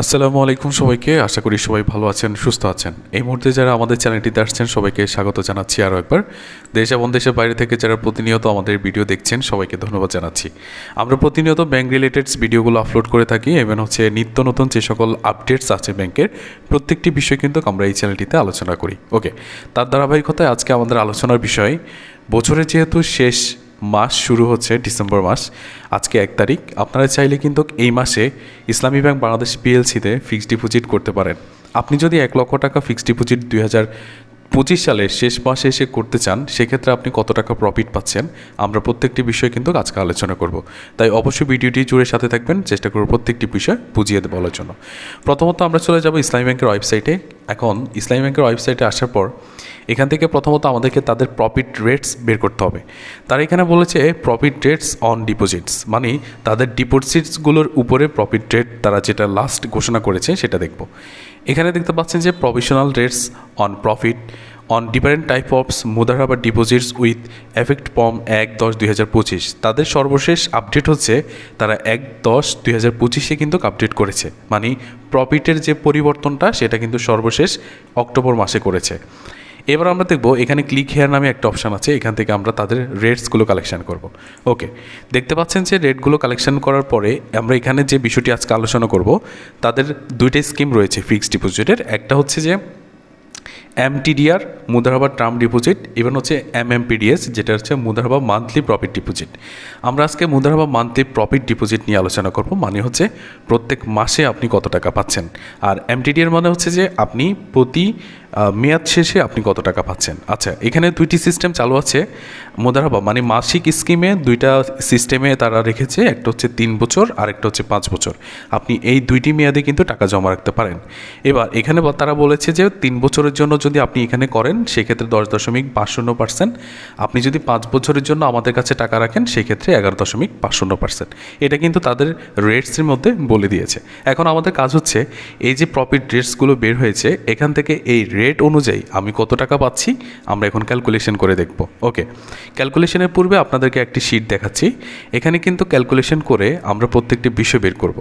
আসসালামু আলাইকুম সবাইকে। আশা করি সবাই ভালো আছেন, সুস্থ আছেন। এই মুহূর্তে যারা আমাদের চ্যানেলটিতে আসছেন, সবাইকে স্বাগত জানাচ্ছি আরও একবার। দেশ এবং দেশের বাইরে থেকে যারা প্রতিনিয়ত আমাদের ভিডিও দেখছেন, সবাইকে ধন্যবাদ জানাচ্ছি। আমরা প্রতিনিয়ত ব্যাংক রিলেটেডস ভিডিওগুলো আপলোড করে থাকি এবং হচ্ছে নিত্য নতুন যে সকল আপডেটস আছে ব্যাংকের প্রত্যেকটি বিষয় কিন্তু আমরা এই চ্যানেলটিতে আলোচনা করি। ওকে তার ধারাবাহিকতায় আজকে আমাদের আলোচনার বিষয়, বছরের যেহেতু শেষ মাস শুরু হচ্ছে ডিসেম্বর মাস, আজকে এক তারিখ। আপনারা চাইলে কিন্তু এই মাসে ইসলামী ব্যাংক বাংলাদেশ পিএলসিতে ফিক্সড ডিপোজিট করতে পারেন। আপনি যদি এক লক্ষ টাকা ফিক্সড ডিপোজিট দুই হাজার পঁচিশ সালের শেষ মাসে এসে করতে চান, সেক্ষেত্রে আপনি কত টাকা প্রফিট পাচ্ছেন, আমরা প্রত্যেকটি বিষয় কিন্তু আজকে আলোচনা করব। তাই অবশ্যই ভিডিওটি জুড়ে সাথে থাকবেন, চেষ্টা করব প্রত্যেকটি বিষয় বুঝিয়ে বলার জন্য। প্রথমত আমরা চলে যাব ইসলামী ব্যাংকের ওয়েবসাইটে। এখন ইসলামী ব্যাংকের ওয়েবসাইটে আসার পর এখান থেকে প্রথমত আমাদেরকে তাদের প্রফিট রেটস বের করতে হবে। তারা এখানে বলেছে প্রফিট রেটস অন ডিপোজিটস মানে তাদের ডিপোজিটসগুলোর উপরে প্রফিট রেট তারা যেটা লাস্ট ঘোষণা করেছে সেটা দেখব। এখানে দেখতে পাচ্ছেন যে professional rates on profit on different type of অফস মুদারাবা ডিপোজিটস উইথ এফেক্ট পম এক দশ দুই হাজার পঁচিশ তাদের সর্বশেষ আপডেট হচ্ছে তারা এক দশ দুই হাজার পঁচিশে কিন্তু আপডেট করেছে। মানে প্রফিটের যে পরিবর্তনটা সেটা কিন্তু সর্বশেষ অক্টোবর মাসে করেছে। এবার আমরা দেখব এখানে ক্লিক হেয়ার নামে একটা অপশান আছে, এখান থেকে আমরা তাদের রেটসগুলো কালেকশান করব। ওকে দেখতে পাচ্ছেন যে রেটগুলো কালেকশান করার পরে আমরা এখানে যে বিষয়টি আজকে আলোচনা করব, তাদের দুইটা স্কিম রয়েছে ফিক্সড ডিপোজিটের একটা হচ্ছে যে এমটিডিআর মুদারাবাদ টার্ম ডিপোজিট ইভেন হচ্ছে এমএমপিডিএস যেটা হচ্ছে মুদারাবাদ মান্থলি প্রফিট ডিপোজিট আমরা আজকে মুদারাবাদ মান্থলি প্রফিট ডিপোজিট নিয়ে আলোচনা করব মানে হচ্ছে প্রত্যেক মাসে আপনি কত টাকা পাচ্ছেন। আর এমটিডিআর মানে হচ্ছে যে আপনি প্রতি মেয়াদ শেষে আপনি কত টাকা পাচ্ছেন? আচ্ছা এখানে দুইটি সিস্টেম চালু আছে। মোদারাবা মানে মাসিক স্কিমে দুইটা সিস্টেমে তারা রেখেছে, একটা হচ্ছে তিন বছর আর একটা হচ্ছে পাঁচ বছর। আপনি এই দুইটি মেয়াদে কিন্তু টাকা জমা রাখতে পারেন। এবার, এখানে তারা বলেছে যে তিন বছরের জন্য যদি আপনি এখানে করেন, সেক্ষেত্রে দশ দশমিক পাঁচ শূন্য পার্সেন্ট আপনি যদি পাঁচ বছরের জন্য আমাদের কাছে টাকা রাখেন, সেক্ষেত্রে এগারো দশমিক পাঁচ শূন্য পার্সেন্ট এটা কিন্তু তাদের রেটসের মধ্যে বলে দিয়েছে। এখন আমাদের কাজ হচ্ছে, এই যে প্রফিট রেটসগুলো বের হয়েছে, এখান থেকে এই রেট অনুযায়ী আমি কত টাকা পাচ্ছি, আমরা এখন ক্যালকুলেশন করে দেখব। ওকে ক্যালকুলেশনের পূর্বে আপনাদেরকে একটি শিট দেখাচ্ছি। এখানে কিন্তু ক্যালকুলেশন করে আমরা প্রত্যেকটি বিষয় বের করব।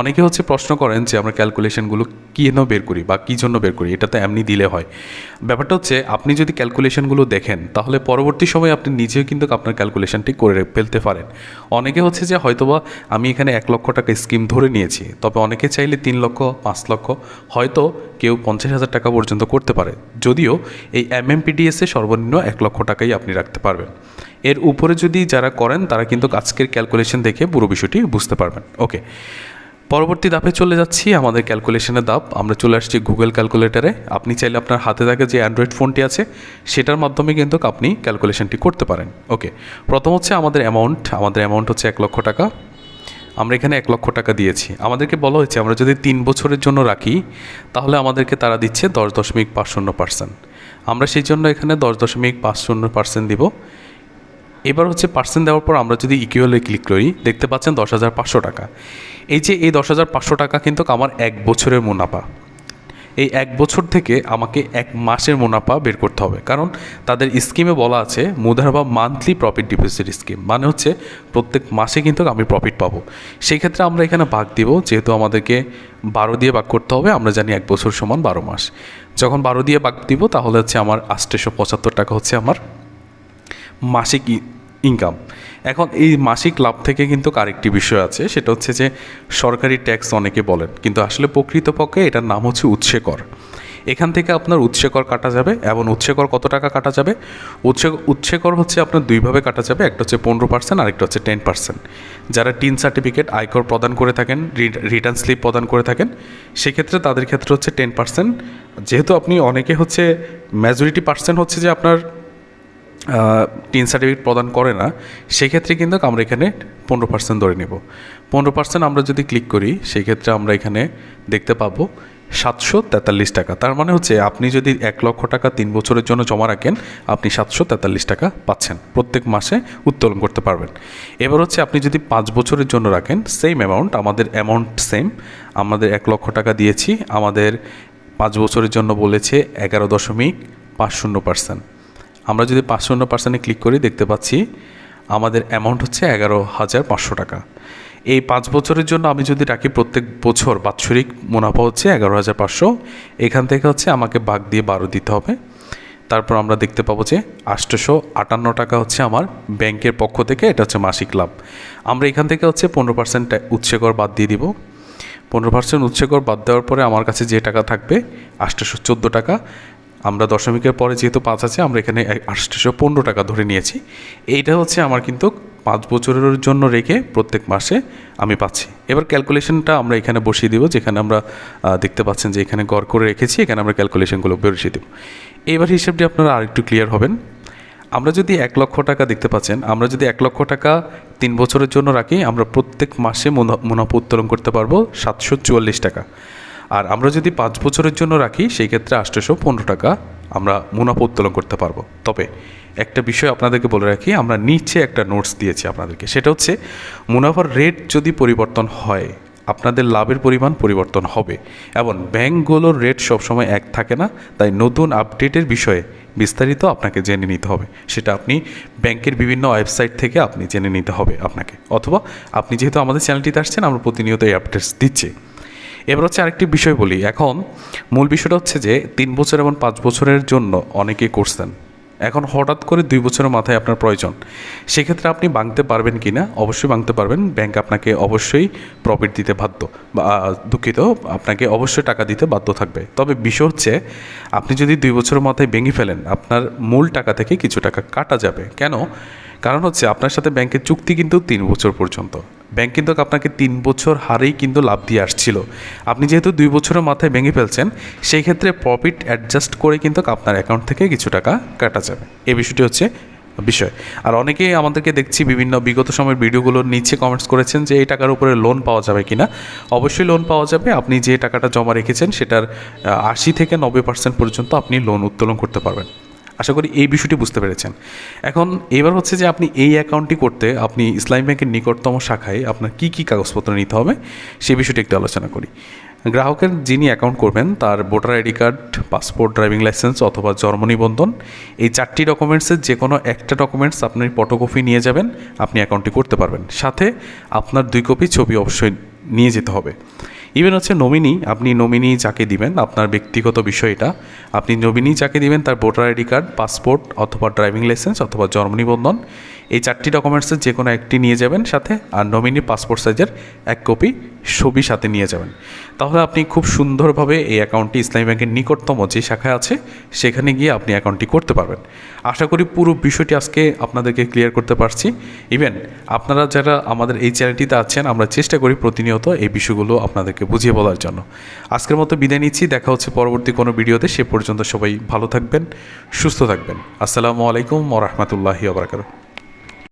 অনেকে হচ্ছে প্রশ্ন করেন যে আমরা ক্যালকুলেশনগুলো কী জন্য বের করি বা কী জন্য বের করি, এটা তো এমনি দিলে হয়। ব্যাপারটা হচ্ছে, আপনি যদি ক্যালকুলেশনগুলো দেখেন, তাহলে পরবর্তী সময়ে আপনি নিজেও কিন্তু আপনার ক্যালকুলেশনটি করে ফেলতে পারেন। অনেকে হচ্ছে যে হয়তোবা আমি এখানে এক লক্ষ টাকা স্কিম ধরে নিয়েছি, তবে অনেকে চাইলে তিন লক্ষ, পাঁচ লক্ষ, হয়তো কেউ পঞ্চাশ হাজার টাকা পর্যন্ত করতে পারে। যদিও এই এম এমএমপিডিএসে সর্বনিম্ন এক লক্ষ টাকাই আপনি রাখতে পারবেন। এর উপরে যদি যারা করেন, তারা কিন্তু আজকের ক্যালকুলেশন দেখে পুরো বিষয়টি বুঝতে পারবেন। ওকে পরবর্তী ধাপে চলে যাচ্ছি আমাদের ক্যালকুলেশনের দাপ আমরা চলে আসছি গুগল ক্যালকুলেটারে আপনি চাইলে আপনার হাতে থাকে যে অ্যান্ড্রয়েড ফোনটি আছে, সেটার মাধ্যমে কিন্তু আপনি ক্যালকুলেশনটি করতে পারেন। ওকে প্রথম হচ্ছে আমাদের অ্যামাউন্ট আমাদের অ্যামাউন্ট হচ্ছে এক লক্ষ টাকা। আমরা এখানে এক লক্ষ টাকা দিয়েছি। আমাদেরকে বলা হয়েছে, আমরা যদি তিন বছরের জন্য রাখি, তাহলে আমাদেরকে তারা দিচ্ছে দশ দশমিক পাঁচ শূন্য পার্সেন্ট। আমরা সেই জন্য এখানে দশ দশমিক পাঁচ শূন্য পার্সেন্ট দিব। এবার হচ্ছে পার্সেন্ট দেওয়ার পর আমরা যদি ইকুয়ালে ক্লিক করি, দেখতে পাচ্ছেন দশ হাজার পাঁচশো টাকা। এই যে এই দশ হাজার পাঁচশো টাকা কিন্তু আমার এক বছরের মুনাফা। এই এক বছর থেকে আমাকে এক মাসের মুনাফা বের করতে হবে। কারণ তাদের স্কিমে বলা আছে মুদারবা মান্থলি প্রফিট ডিপোজিট স্কিম মানে হচ্ছে প্রত্যেক মাসে কিন্তু আমি প্রফিট পাবো। সেই ক্ষেত্রে আমরা এখানে ভাগ দিব, যেহেতু আমাদেরকে বারো দিয়ে ভাগ করতে হবে, আমরা জানি এক বছর সমান বারো মাস। যখন বারো দিয়ে ভাগ দিব, তাহলে হচ্ছে আমার আষ্টশো পঁচাত্তর টাকা হচ্ছে আমার মাসিক ইনকাম এখন এই মাসিক লাভ থেকে কিন্তু আরেকটি বিষয় আছে, সেটা হচ্ছে যে সরকারি ট্যাক্স অনেকে বলেন, কিন্তু আসলে প্রকৃতপক্ষে এটার নাম হচ্ছে উৎসে কর এখান থেকে আপনার উৎসে কর কাটা যাবে এবং উৎসে কর কত টাকা কাটা যাবে? উৎসে উৎসে কর হচ্ছে আপনার দুইভাবে কাটা যাবে, একটা হচ্ছে পনেরো পার্সেন্ট আরেকটা হচ্ছে টেন পার্সেন্ট। যারা টিন সার্টিফিকেট আয়কর প্রদান করে থাকেন রিটার্ন স্লিপ প্রদান করে থাকেন, সেক্ষেত্রে তাদের ক্ষেত্রে হচ্ছে টেন পার্সেন্ট। যেহেতু আপনি অনেকে হচ্ছে মেজরিটি পার্সেন্ট হচ্ছে যে আপনার টিন সার্টিফিকেট প্রদান করে না, সেক্ষেত্রে কিন্তু আমরা এখানে পনেরো পার্সেন্ট ধরে নেব। পনেরো পার্সেন্ট আমরা যদি ক্লিক করি সেই ক্ষেত্রে আমরা এখানে দেখতে পাবো সাতশো তেতাল্লিশ টাকা। তার মানে হচ্ছে আপনি যদি এক লক্ষ টাকা তিন বছরের জন্য জমা রাখেন, আপনি সাতশো তেতাল্লিশ টাকা পাচ্ছেন। প্রত্যেক মাসে উত্তোলন করতে পারবেন। এবার হচ্ছে আপনি যদি পাঁচ বছরের জন্য রাখেন সেম অ্যামাউন্ট আমাদের অ্যামাউন্ট সেম আমাদের এক লক্ষ টাকা দিয়েছি, আমাদের পাঁচ বছরের জন্য বলেছে এগারো দশমিক পাঁচ শূন্য পার্সেন্ট আমরা যদি পাঁচ শূন্য পার্সেন্টে ক্লিক করি, দেখতে পাচ্ছি আমাদের অ্যামাউন্ট হচ্ছে এগারো হাজার পাঁচশো টাকা। এই পাঁচ বছরের জন্য আমি যদি রাখি প্রত্যেক বছর বাৎসরিক মুনাফা হচ্ছে এগারো হাজার পাঁচশো, এখান থেকে হচ্ছে আমাকে বাঘ দিয়ে বারো দিতে হবে। তারপর আমরা দেখতে পাবো যে আটশোশো আটান্ন টাকা হচ্ছে আমার ব্যাংকের পক্ষ থেকে, এটা হচ্ছে মাসিক লাভ। আমরা এখান থেকে হচ্ছে পনেরো পার্সেন্ট উৎসে কর বাদ দিয়ে দিব। পনেরো পার্সেন্ট উৎসে কর বাদ দেওয়ার পরে আমার কাছে যে টাকা থাকবে আটশোশো চোদ্দ টাকা। আমরা দশমিকের পরে যেহেতু পাঁচ আছে, আমরা এখানে আটশোশো পনেরো টাকা ধরে নিয়েছি। এইটা হচ্ছে আমার কিন্তু পাঁচ বছরের জন্য রেখে প্রত্যেক মাসে আমি পাচ্ছি। এবার ক্যালকুলেশনটা আমরা এখানে বসিয়ে দিব, যেখানে আমরা দেখতে পাচ্ছেন যে এখানে গড় করে রেখেছি, এখানে আমরা ক্যালকুলেশনগুলো বসিয়ে দেব। এবার হিসেবটি আপনারা আরেকটু ক্লিয়ার হবেন। আমরা যদি এক লক্ষ টাকা দেখতে পাচ্ছেন, আমরা যদি এক লক্ষ টাকা তিন বছরের জন্য রাখি, আমরা প্রত্যেক মাসে মুনা- মুনাফা উত্তোলন করতে পারব সাতশো চুয়াল্লিশ টাকা। আর আমরা যদি পাঁচ বছরের জন্য রাখি, সেই ক্ষেত্রে আটশোশো পনেরো টাকা আমরা মুনাফা উত্তোলন করতে পারব। তবে একটা বিষয় আপনাদেরকে বলে রাখি, আমরা নিচে একটা নোটস দিয়েছি আপনাদেরকে। সেটা হচ্ছে, মুনাফার রেট যদি পরিবর্তন হয়, আপনাদের লাভের পরিমাণ পরিবর্তন হবে। এবং ব্যাংকগুলোর রেট সবসময় এক থাকে না, তাই নতুন আপডেটের বিষয়ে বিস্তারিত আপনাকে জেনে নিতে হবে। সেটা আপনি ব্যাংকের বিভিন্ন ওয়েবসাইট থেকে আপনি জেনে নিতে হবে আপনাকে। অথবা আপনি যেহেতু আমাদের চ্যানেলটিতে আসছেন, আমরা প্রতিনিয়ত এই আপডেটস দিচ্ছি। এবার হচ্ছে আরেকটি বিষয় বলি। এখন মূল বিষয়টা হচ্ছে যে তিন বছর এবং পাঁচ বছরের জন্য অনেকেই করছেন এখন হঠাৎ করে দুই বছরের মাথায় আপনার প্রয়োজন। সেক্ষেত্রে আপনি বাঁধতে পারবেন কি না অবশ্যই বাঁধতে পারবেন। ব্যাংক আপনাকে অবশ্যই প্রফিট দিতে বাধ্য, বা দুঃখিত, আপনাকে অবশ্যই টাকা দিতে বাধ্য থাকবে। তবে বিষয় হচ্ছে, আপনি যদি দুই বছরের মাথায় ভেঙে ফেলেন, আপনার মূল টাকা থেকে কিছু টাকা কাটা যাবে। কেন? কারণ হচ্ছে আপনার সাথে ব্যাংকের চুক্তি কিন্তু তিন বছর পর্যন্ত। ব্যাংক কিন্তু আপনাকে তিন বছর হারেই কিন্তু লাভ দিয়ে আসছিল। আপনি যেহেতু দুই বছরের মাথায় ভেঙে ফেলছেন, সেই ক্ষেত্রে প্রফিট অ্যাডজাস্ট করে কিন্তু আপনার অ্যাকাউন্ট থেকে কিছু টাকা কাটা যাবে। এই বিষয়টি হচ্ছে বিষয়। আর অনেকেই আমাদেরকে দেখছি বিভিন্ন বিগত সময়ের ভিডিওগুলোর নিচে কমেন্টস করেছেন যে, এই টাকার উপরে লোন পাওয়া যাবে কিনা? অবশ্যই লোন পাওয়া যাবে। আপনি যে টাকাটা জমা রেখেছেন, সেটার আশি থেকে নব্বই পার্সেন্ট পর্যন্ত আপনি লোন উত্তোলন করতে পারবেন। আশা করি এই বিষয়টি বুঝতে পেরেছেন। এখন এবার হচ্ছে যে আপনি এই অ্যাকাউন্টটি করতে আপনি ইসলামী ব্যাংকের নিকটতম শাখায় আপনার কি কি কাগজপত্র নিতে হবে সে বিষয়টি একটু আলোচনা করি। গ্রাহকের যিনি অ্যাকাউন্ট করবেন তার voter ID card passport driving licence অথবা জন্ম নিবন্ধন, এই চারটি ডকুমেন্টসের যে কোনো একটা ডকুমেন্টস আপনি ফটোকপি নিয়ে যাবেন, আপনি অ্যাকাউন্টটি করতে পারবেন। সাথে আপনার দুই কপি ছবি অবশ্যই নিয়ে যেতে হবে। ইভেন হচ্ছে নমিনি আপনি নমিনি যাকে দিবেন, আপনার ব্যক্তিগত বিষয় এটা, আপনি নমিনি যাকে দিবেন, তার ভোটার আইডি কার্ড পাসপোর্ট অথবা ড্রাইভিং লাইসেন্স অথবা জন্ম নিবন্ধন এই চারটি ডকুমেন্টসের যে কোনো একটি নিয়ে যাবেন সাথে আর নমিনি পাসপোর্ট সাইজের এক কপি ছবি সাথে নিয়ে যাবেন। তাহলে আপনি খুব সুন্দরভাবে এই অ্যাকাউন্টটি ইসলামী ব্যাংকের নিকটতম যে শাখায় আছে, সেখানে গিয়ে আপনি অ্যাকাউন্টটি করতে পারবেন। আশা করি পুরো বিষয়টি আজকে আপনাদেরকে ক্লিয়ার করতে পারছি। ইভেন আপনারা যারা আমাদের এই চ্যানেলটিতে আছেন, আমরা চেষ্টা করি প্রতিনিয়ত এই বিষয়গুলো আপনাদেরকে বুঝিয়ে বলার জন্য। আজকের মতো বিদায় নিচ্ছি, দেখা হচ্ছে পরবর্তী কোনো ভিডিওতে। সে পর্যন্ত সবাই ভালো থাকবেন, সুস্থ থাকবেন। আসসালামু আলাইকুম ওরহমতুল্লাহি আবরাকাত